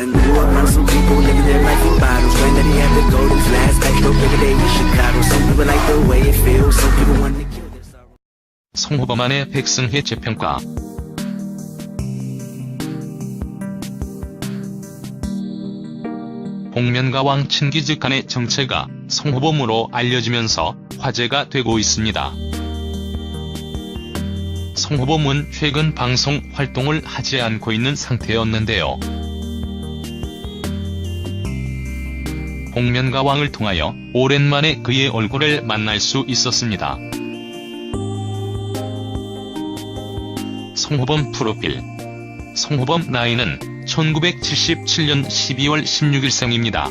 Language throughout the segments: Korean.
I done grew up around some people living their life in bottles. Granddaddy had the golden flask, back door every day in Chicago. Some people like the way it feels, some people want to kill their sorrow. 송호범안의 백승혜 재평가 복면가 왕 친기즈 간의 정체가 송호범으로 알려지면서 화제가 되고 있습니다. 송호범은 최근 방송 활동을 하지 않고 있는 상태였는데요. 복면가왕을 통하여 오랜만에 그의 얼굴을 만날 수 있었습니다. 송호범 프로필 송호범 나이는 1977년 12월 16일 생입니다.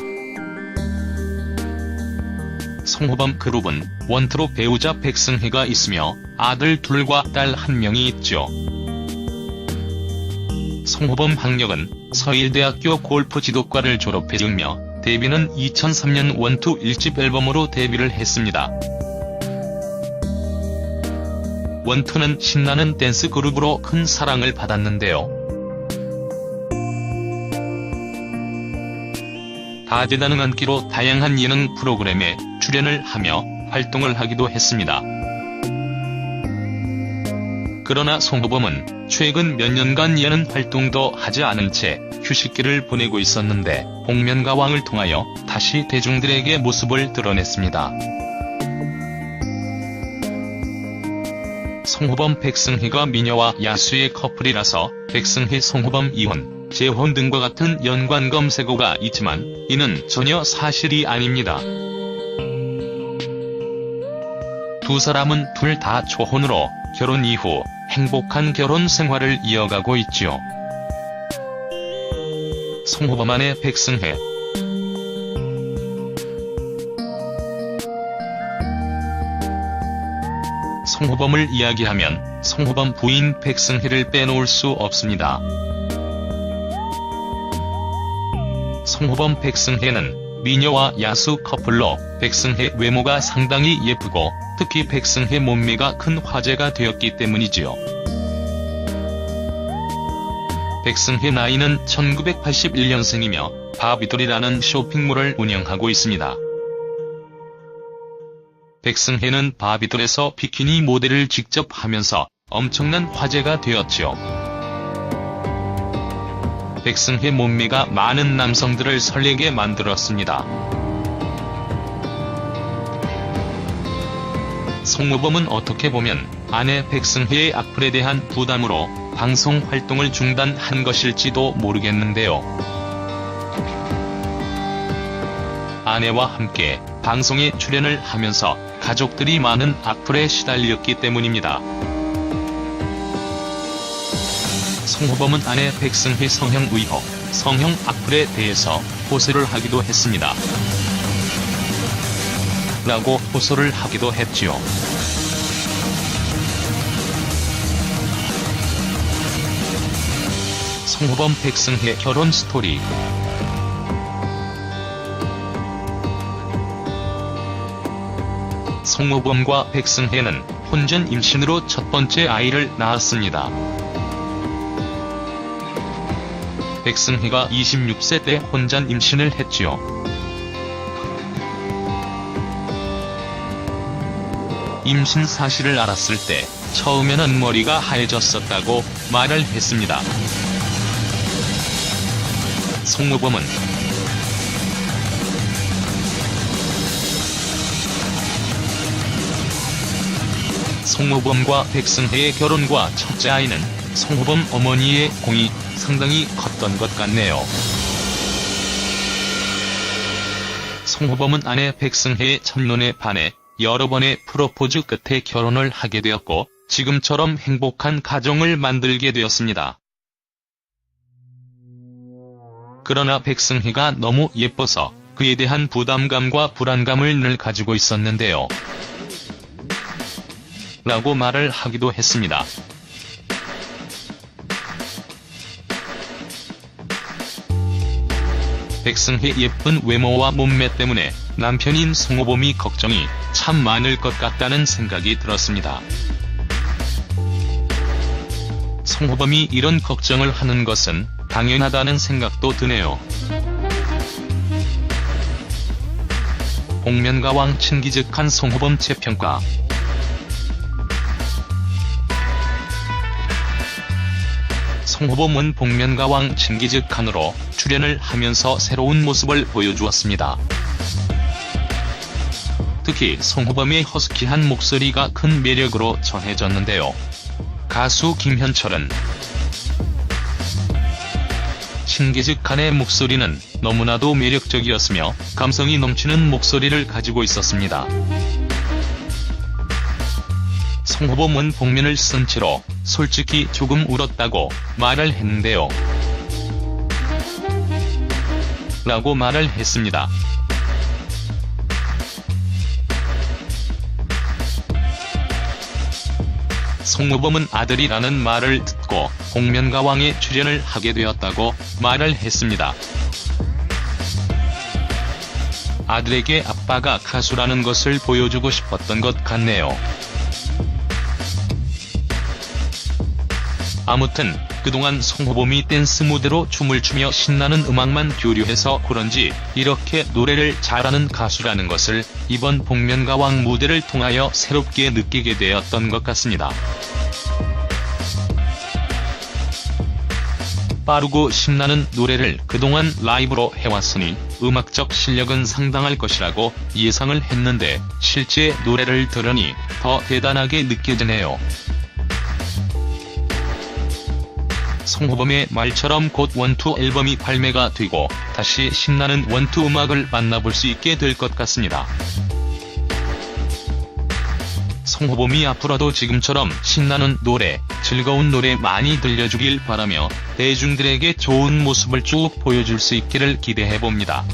송호범 그룹은 원트로 배우자 백승희가 있으며 아들 둘과 딸 한 명이 있죠. 송호범 학력은 서일대학교 골프 지도과를 졸업했으며 데뷔는 2003년 원투 1집 앨범으로 데뷔를 했습니다. 원투는 신나는 댄스 그룹으로 큰 사랑을 받았는데요. 다재다능한 끼로 다양한 예능 프로그램에 출연을 하며 활동을 하기도 했습니다. 그러나 송호범은 최근 몇 년간 예능 활동도 하지 않은 채 휴식기를 보내고 있었는데 복면가 왕을 통하여 다시 대중들에게 모습을 드러냈습니다. 송호범 백승희가 미녀와 야수의 커플이라서 백승희 송호범 이혼, 재혼 등과 같은 연관 검색어가 있지만 이는 전혀 사실이 아닙니다. 두 사람은 둘 다 초혼으로 결혼 이후 행복한 결혼 생활을 이어가고 있지요. 송호범안의 백승혜 송호범을 이야기하면 송호범 부인 백승희를 빼놓을 수 없습니다. 송호범 백승혜는 미녀와 야수 커플로 백승혜 외모가 상당히 예쁘고 특히 백승혜 몸매가 큰 화제가 되었기 때문이지요. 백승혜 나이는 1981년생이며 바비돌이라는 쇼핑몰을 운영하고 있습니다. 백승혜는 바비돌에서 비키니 모델을 직접 하면서 엄청난 화제가 되었지요. 백승혜 몸매가 많은 남성들을 설레게 만들었습니다. 송모범은 어떻게 보면 아내 백승혜의 악플에 대한 부담으로 방송 활동을 중단한 것일지도 모르겠는데요. 아내와 함께 방송에 출연을 하면서 가족들이 많은 악플에 시달렸기 때문입니다. 송호범은 아내 백승희 성형 의혹, 성형 악플에 대해서 호소를 하기도 했습니다. 라고 호소를 하기도 했지요. 송호범 백승희 결혼 스토리 송호범과 백승혜는 혼전 임신으로 첫 번째 아이를 낳았습니다. 백승희가 26세 때 혼전 임신을 했지요. 임신 사실을 알았을 때 처음에는 머리가 하얘졌었다고 말을 했습니다. 송모범은 송모범과 백승혜의 결혼과 첫째 아이는 송호범 어머니의 공이 상당히 컸던 것 같네요. 송호범은 아내 백승혜의 첫눈에 반해 여러 번의 프로포즈 끝에 결혼을 하게 되었고 지금처럼 행복한 가정을 만들게 되었습니다. 그러나 백승희가 너무 예뻐서 그에 대한 부담감과 불안감을 늘 가지고 있었는데요. 라고 말을 하기도 했습니다. 백승희 예쁜 외모와 몸매 때문에 남편인 송호범이 걱정이 참 많을 것 같다는 생각이 들었습니다. 송호범이 이런 걱정을 하는 것은 당연하다는 생각도 드네요. 복면가왕 친기즉한 송호범 재평가 송호범은 복면가왕 친기즉한으로 출연을 하면서 새로운 모습을 보여주었습니다. 특히 송호범의 허스키한 목소리가 큰 매력으로 전해졌는데요. 가수 김현철은 신기즉한의 목소리는 너무나도 매력적이었으며 감성이 넘치는 목소리를 가지고 있었습니다. 송호범은 복면을 쓴 채로 솔직히 조금 울었다고 말을 했는데요. 라고 말을 했습니다. 송호범은 아들이라는 말을 듣고 복면가왕에 출연을 하게 되었다고 말을 했습니다. 아들에게 아빠가 가수라는 것을 보여주고 싶었던 것 같네요. 아무튼 그동안 송호범이 댄스 무대로 춤을 추며 신나는 음악만 교류해서 그런지 이렇게 노래를 잘하는 가수라는 것을 이번 복면가왕 무대를 통하여 새롭게 느끼게 되었던 것 같습니다. 빠르고 신나는 노래를 그동안 라이브로 해왔으니 음악적 실력은 상당할 것이라고 예상을 했는데 실제 노래를 들으니 더 대단하게 느껴지네요. 송호범의 말처럼 곧 원투 앨범이 발매가 되고 다시 신나는 원투 음악을 만나볼 수 있게 될 것 같습니다. 송호범이 앞으로도 지금처럼 신나는 노래, 즐거운 노래 많이 들려주길 바라며 대중들에게 좋은 모습을 쭉 보여줄 수 있기를 기대해봅니다.